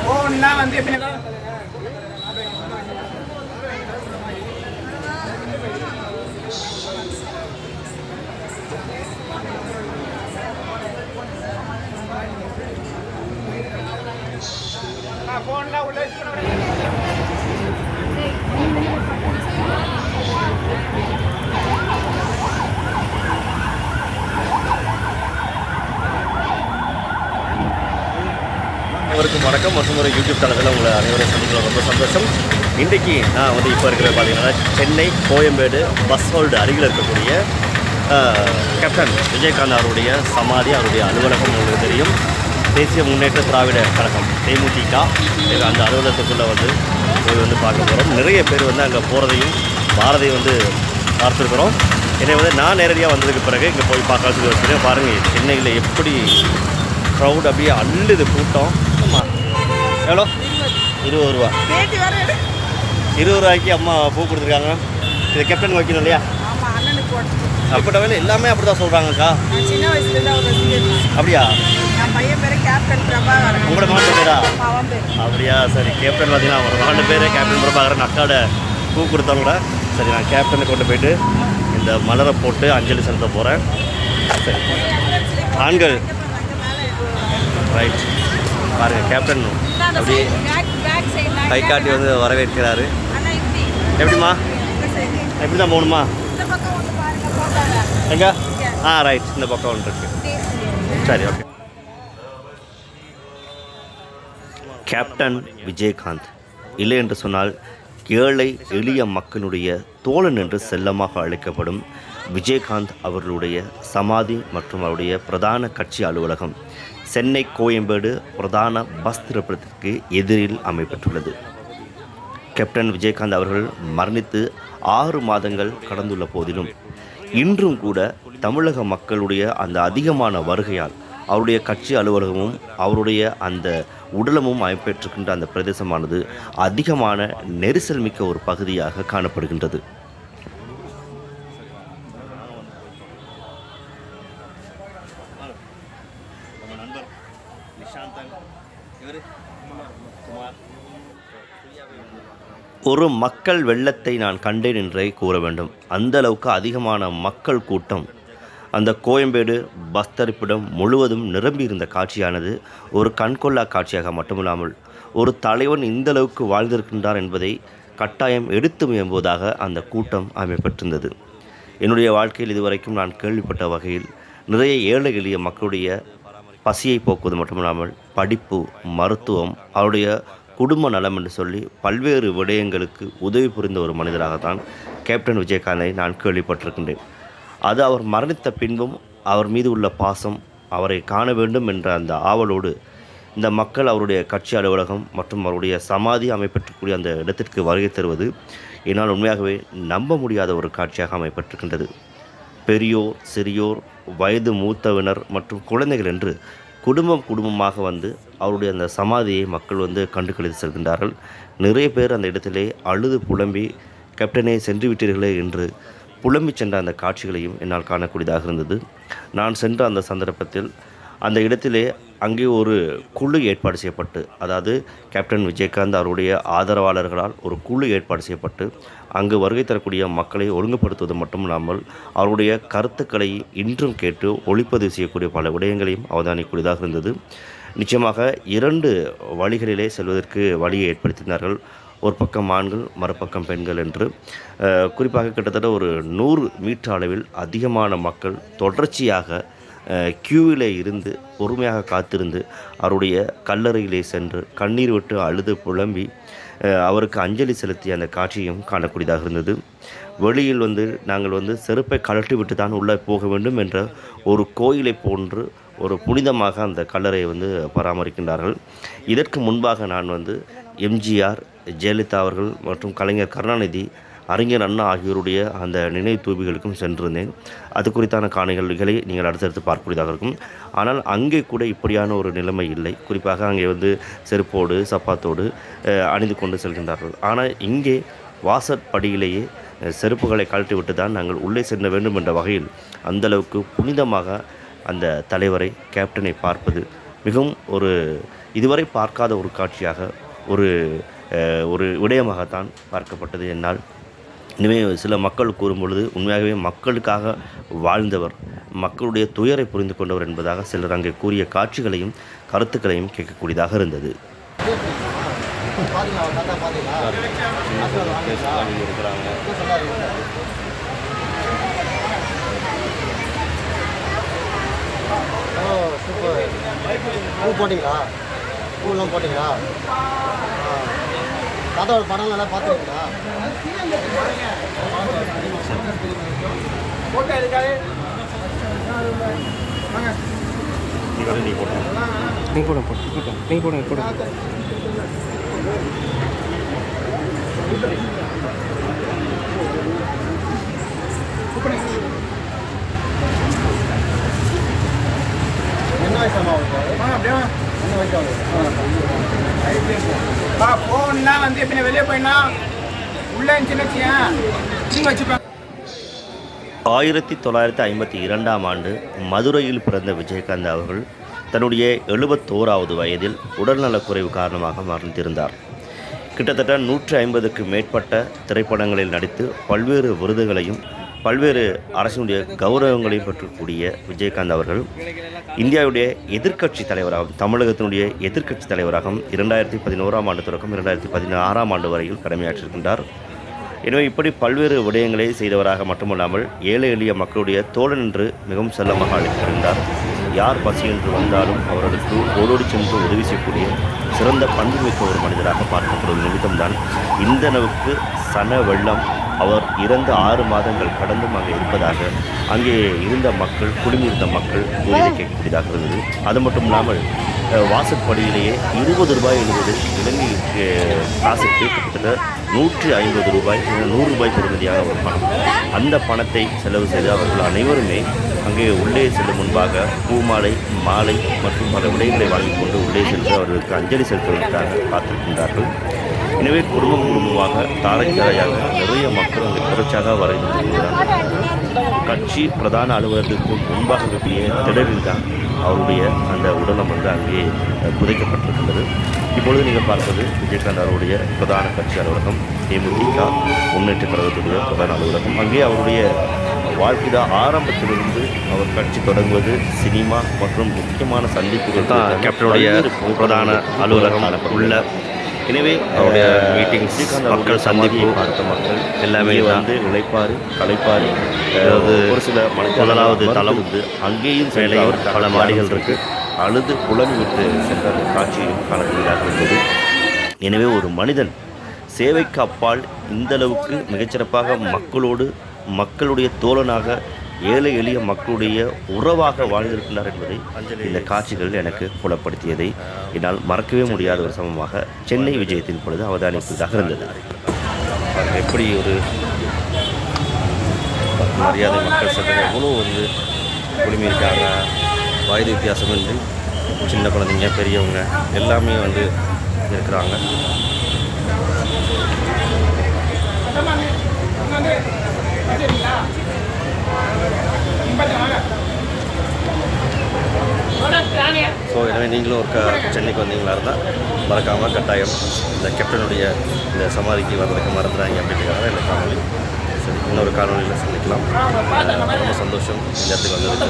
போன்னா வந்து எப்படி போன்லாம் உள்ள அனைவருக்கும் வணக்கம். மற்றும் ஒரு யூடியூப் தளத்தில் உங்களை அனைவரும் சந்திக்கலாம் ரொம்ப சந்தோஷம். இன்றைக்கி நான் வந்து இப்போ இருக்கிற பார்த்தீங்கன்னா சென்னை கோயம்பேடு பஸ் ஹோல்டு அருகில் இருக்கக்கூடிய கேப்டன் விஜயகாந்த் அவருடைய சமாதி அவருடைய அலுவலகம் உங்களுக்கு தெரியும். தேசிய முன்னேற்ற திராவிட கழகம் தேமுதிக. அந்த அலுவலகத்துக்குள்ளே வந்து போய் வந்து பார்க்க போகிறோம் நிறைய பேர் வந்து அங்கே போகிறதையும் பாரதியை வந்து பார்த்துருக்குறோம். என்னை வந்து நான் நேரடியாக வந்ததுக்கு பிறகு இங்கே போய் பார்க்கறதுக்கு வச்சுருக்கேன் பாருங்கள் சென்னையில் எப்படி க்ரௌட் அப்படியே அள்ளுது கூட்டம். எவ்வளோ? இருபது ரூபா. இருபது ரூபாய்க்கு அம்மா பூ கொடுத்துருக்காங்க. இது கேப்டன் வைக்கணும் இல்லையா? ஆமா வேலை எல்லாமே அப்படி தான் சொல்கிறாங்கக்கா அப்படியா? உங்களோட மகன் பேரா? அப்படியா சரி கேப்டன் பார்த்தீங்கன்னா ஒரு மகன் பேர் கேப்டன் பிரபாகரன் அக்காவோட பூ கொடுத்தவங்கள சரி நான் கேப்டனை கொண்டு போயிட்டு இந்த மலரை போட்டு அஞ்சலி செலுத்த போகிறேன் சரி. ஆண்கள். ரைட் பாருங்கள் கேப்டன் அப்படியே கை காட்டி வந்து வரவேற்கிறாரு. எப்படிம்மா. எப்படி தான் போகணுமா? எங்க? ஆ ரைட் இந்த பக்கம் ஒன்று இருக்கு. சரி ஓகே கேப்டன் விஜயகாந்த் இல்லை என்று சொன்னால் ஏழை எளிய மக்களுடைய தோழன் என்று செல்லமாக அழைக்கப்படும் விஜயகாந்த் அவர்களுடைய சமாதி மற்றும் அவருடைய பிரதான கட்சி அலுவலகம். சென்னை கோயம்பேடு பிரதான பஸ் திரைப்படத்திற்கு எதிரில் அமைப்பட்டுள்ளது. கேப்டன் விஜயகாந்த் அவர்கள் மரணித்து ஆறு மாதங்கள் கடந்துள்ள போதிலும் இன்றும் கூட தமிழக மக்களுடைய அந்த அதிகமான வருகையால் அவருடைய கட்சி அலுவலகமும் அவருடைய அந்த உடலமும் அமைப்பெற்றிருக்கின்ற அந்த பிரதேசமானது அதிகமான நெரிசல் மிக்க ஒரு பகுதியாக காணப்படுகின்றது. ஒரு மக்கள் வெள்ளத்தை நான் கண்டேன் என்றே கூற வேண்டும். அந்த அளவுக்கு அதிகமான மக்கள் கூட்டம். அந்த கோயம்பேடு பஸ் தரிப்பிடம் முழுவதும் நிரம்பியிருந்த காட்சியானது ஒரு கண்கொள்ளா காட்சியாக மட்டுமில்லாமல் ஒரு தலைவன் இந்த அளவுக்கு வாழ்ந்திருக்கின்றார் என்பதை கட்டாயம் எடுத்து முயம்புவதாக அந்த கூட்டம் அமைப்பெற்றிருந்தது என்னுடைய வாழ்க்கையில் இதுவரைக்கும் நான் கேள்விப்பட்ட வகையில் நிறைய ஏழை எளிய மக்களுடைய பசியை போக்குவது மட்டுமில்லாமல் படிப்பு மருத்துவம் அவருடைய குடும்ப நலம் என்று சொல்லி பல்வேறு விடயங்களுக்கு உதவி புரிந்த ஒரு மனிதராகத்தான் கேப்டன் விஜயகாந்தை நான் கேள்விப்பட்டிருக்கின்றேன். அது அவர் மரணித்த பின்பும் அவர் மீது உள்ள பாசம் அவரை காண வேண்டும் என்ற அந்த ஆவலோடு இந்த மக்கள் அவருடைய கட்சி அலுவலகம் மற்றும் அவருடைய சமாதி அமைப்பெற்றக்கூடிய அந்த இடத்திற்கு வருகை தருவது என்னால் உண்மையாகவே நம்ப முடியாத ஒரு காட்சியாக அமைப்பட்டிருக்கின்றது. பெரியோர் சிறியோர் வயது மூத்தவினர் மற்றும் குழந்தைகள் என்று குடும்பம் குடும்பமாக வந்து அவருடைய அந்த சமாதியை மக்கள் வந்து கண்டு கழித்து செல்கின்றார்கள். நிறைய பேர் அந்த இடத்திலே அழுது புலம்பி கேப்டனே சென்று விட்டீர்களே என்று புலம்பி சென்ற அந்த காட்சிகளையும் என்னால் காணக்கூடியதாக இருந்தது. நான் சென்ற அந்த சந்தர்ப்பத்தில் அந்த இடத்திலே அங்கே ஒரு குழு ஏற்பாடு செய்யப்பட்டு அதாவது கேப்டன் விஜயகாந்த் அவருடைய ஆதரவாளர்களால் ஒரு குழு ஏற்பாடு செய்யப்பட்டு அங்கு வருகை தரக்கூடிய மக்களை ஒழுங்குபடுத்துவது மட்டுமில்லாமல் அவருடைய கருத்துக்களை இன்றும் கேட்டு ஒளிப்பதிவு செய்யக்கூடிய பல விடயங்களையும் அவதானிக்கூடியதாக இருந்தது. நிச்சயமாக இரண்டு வழிகளிலே செல்வதற்கு வழியை ஏற்படுத்தினார்கள். ஒரு பக்கம் ஆண்கள் மறுபக்கம் பெண்கள் என்று. குறிப்பாக கிட்டத்தட்ட ஒரு நூறு மீட்டர் அளவில் அதிகமான மக்கள் தொடர்ச்சியாக கியூவில் இருந்து பொறுமையாக காத்திருந்து அவருடைய கல்லறையிலே சென்று கண்ணீர் விட்டு அழுது புலம்பி அவருக்கு அஞ்சலி செலுத்திய அந்த காட்சியும் காணக்கூடியதாக இருந்தது. வெளியில் வந்து நாங்கள் வந்து செருப்பை கழட்டி விட்டு தான் உள்ளே போக வேண்டும் என்ற ஒரு கோயிலை போன்று ஒரு புனிதமாக அந்த கல்லறையை வந்து பராமரிக்கின்றார்கள். இதற்கு முன்பாக நான் வந்து எம்ஜிஆர் ஜெயலலிதா அவர்கள் மற்றும் கலைஞர் கருணாநிதி அறிஞர் அண்ணா ஆகியோருடைய அந்த நினைவு தூபிகளுக்கும் சென்றிருந்தேன். அது குறித்தான காணொளிகளை நீங்கள் அடுத்தடுத்து பார்க்கக்கூடியதாக இருக்கும். ஆனால் அங்கே கூட இப்படியான ஒரு நிலைமை இல்லை. குறிப்பாக அங்கே வந்து செருப்போடு சப்பாத்தோடு அணிந்து கொண்டு செல்கின்றார்கள். ஆனால் இங்கே வாசற்படியிலேயே செருப்புகளை கழட்டி விட்டு தான் நாங்கள் உள்ளே செல்ல வேண்டும் என்ற வகையில் அந்தளவுக்கு புனிதமாக அந்த தலைவரை கேப்டனை பார்ப்பது மிகவும் ஒரு இதுவரை பார்க்காத ஒரு காட்சியாக ஒரு ஒரு விடயமாகத்தான் பார்க்கப்பட்டது. என்னால் இனிமே சில மக்கள் கூறும்பொழுது உண்மையாகவே மக்களுக்காக வாழ்ந்தவர் மக்களுடைய துயரை புரிந்து கொண்டவர் என்பதாக சிலர் அங்கே கூறிய காட்சிகளையும் கருத்துக்களையும் கேட்கக்கூடியதாக இருந்தது. பூ போட்டிங்களா? பூலாம் போட்டிங்களா? தாத்தாவோட படம் நல்லா பார்த்துருக்கீங்களா? போட்டோ எடுக்காது. நீ போட்டு நீங்கள் போடுங்க போடுங்க நீங்கள் போடுங்க போடுங்க என்ன வயசாமா அப்படியே பா வந்து வெளியே போயினா வச்சுப்பேன் ஆயிரத்தி தொள்ளாயிரத்தி ஐம்பத்தி இரண்டாம் ஆண்டு மதுரையில் பிறந்த விஜயகாந்த் அவர்கள் தன்னுடைய எழுபத்தோராவது வயதில் உடல்நலக்குறைவு காரணமாக மறந்திருந்தார். கிட்டத்தட்ட நூற்றி ஐம்பதுக்கு மேற்பட்ட திரைப்படங்களில் நடித்து பல்வேறு விருதுகளையும் பல்வேறு அரசினுடைய கௌரவங்களையும் பெற்றக்கூடிய விஜயகாந்த் அவர்கள் இந்தியாவுடைய எதிர்க்கட்சி தலைவராகவும் தமிழகத்தினுடைய எதிர்க்கட்சி தலைவராகவும் இரண்டாயிரத்தி பதினோராம் ஆண்டு தொடக்கம் இரண்டாயிரத்தி பதினாறாம் ஆண்டு வரையில் கடமையாற்றியிருக்கின்றார். எனவே இப்படி பல்வேறு விடயங்களை செய்தவராக மட்டுமல்லாமல் ஏழை எளிய மக்களுடைய தோழன் என்று மிகவும் செல்லமாக அழைத்திருந்தார். யார் பசி என்று வந்தாலும் அவர்களுக்கு ஓடோடி சென்று உதவி செய்யக்கூடிய சிறந்த பண்புமிக்க ஒரு மனிதராக பார்க்கப்படும் நிமித்தம்தான் இந்த அளவுக்கு சன வெள்ளம் அவர் இறந்த ஆறு மாதங்கள் கடந்தும் அங்கே இருப்பதாக அங்கே இருந்த மக்கள் குடிமிருந்த மக்கள் கூறியதை கேட்கக்கூடியதாக இருந்தது. அது மட்டும் இல்லாமல் வாசற்படியிலேயே இருபது ரூபாய் என்பது இலங்கை காசு கேட்கப்பட்டது நூற்றி ஐம்பது ரூபாய் நூறு ரூபாய் பெறுமதியாக ஒரு பணம். அந்த பணத்தை செலவு செய்து அவர்கள் அனைவருமே அங்கே உள்ளே செல்லும் முன்பாக பூமாலை மாலை மற்றும் பல விடயங்களை வாங்கிக் கொண்டு உள்ளே சென்று அவர்களுக்கு அஞ்சலி செலுத்துவதற்காக காத்திருக்கின்றார்கள். எனவே குடும்பம் குடும்பமாக தாரைத்தாரையாக நிறைய மக்கள் அங்கே தொடர்ச்சியாக வருகிறார்கள் கட்சி பிரதான அலுவலகத்திற்கு முன்பாக இருக்கக்கூடிய திடலில் தான் அவருடைய அந்த உடலம் வந்து அங்கே அஹ், புதைக்கப்பட்டிருக்கின்றது. இப்பொழுது நீங்கள் பார்ப்பது விஜயகாந்த் அவருடைய பிரதான கட்சி அலுவலகம். தேமுதிக முன்னேற்ற கழகத்துடைய பிரதான அலுவலகம். அங்கே அவருடைய வாழ்க்கையில ஆரம்பத்திலிருந்து அவர் கட்சி தொடங்குவது சினிமா மற்றும் முக்கியமான சந்திப்புகள் தான் கேப்டனுடைய பிரதான அலுவலகம் உள்ள எனவே அவருடைய விஜயகாந்த் மக்கள் சந்திப்பு பார்த்த மக்கள் எல்லாமே. வந்து இளைப்பாறு களைப்பாறு அதாவது ஒரு சில முதலாவது தளம் இருந்து அங்கேயும் அவர் பல மாடிகள் இருக்கு. அழுது புலம்பி விட்டு சென்ற காட்சியும் காணக்கூடியதாக இருந்தது எனவே ஒரு மனிதன் சேவைக்கு அப்பால் இந்த அளவுக்கு மிகச்சிறப்பாக மக்களோடு மக்களுடைய தோழனாக ஏழை எளிய மக்களுடைய உறவாக வாழ்ந்திருக்கிறார் என்பதை இந்த காட்சிகள் எனக்கு புலப்படுத்தியதை என்னால் மறக்கவே முடியாத ஒரு சமமாக சென்னை விஜயத்தின் பொழுது அவதானிப்பதாக இருந்தது எப்படி ஒரு மரியாதை மக்கள் சொல்கிறாங்க எவ்வளோ வந்து குடுமி இருக்காங்க வயது வித்தியாசமின்றி சின்ன குழந்தைங்க பெரியவங்க எல்லாமே வந்து இருக்கிறாங்க. ஸோ எனவே நீங்களும் ஒரு க சென்னைக்கு வந்தீங்களா இருந்தால் மறக்காமல் கட்டாயம் இந்த கேப்டனுடைய இந்த சமாதிக்கு வர்றதுக்கு மறந்துடாங்க அப்படின்றதுக்காக இந்த காணொலி சரி இன்னொரு காணொலியில் சந்திக்கலாம். ரொம்ப சந்தோஷம். இந்த இடத்துக்கு வந்ததுக்கு.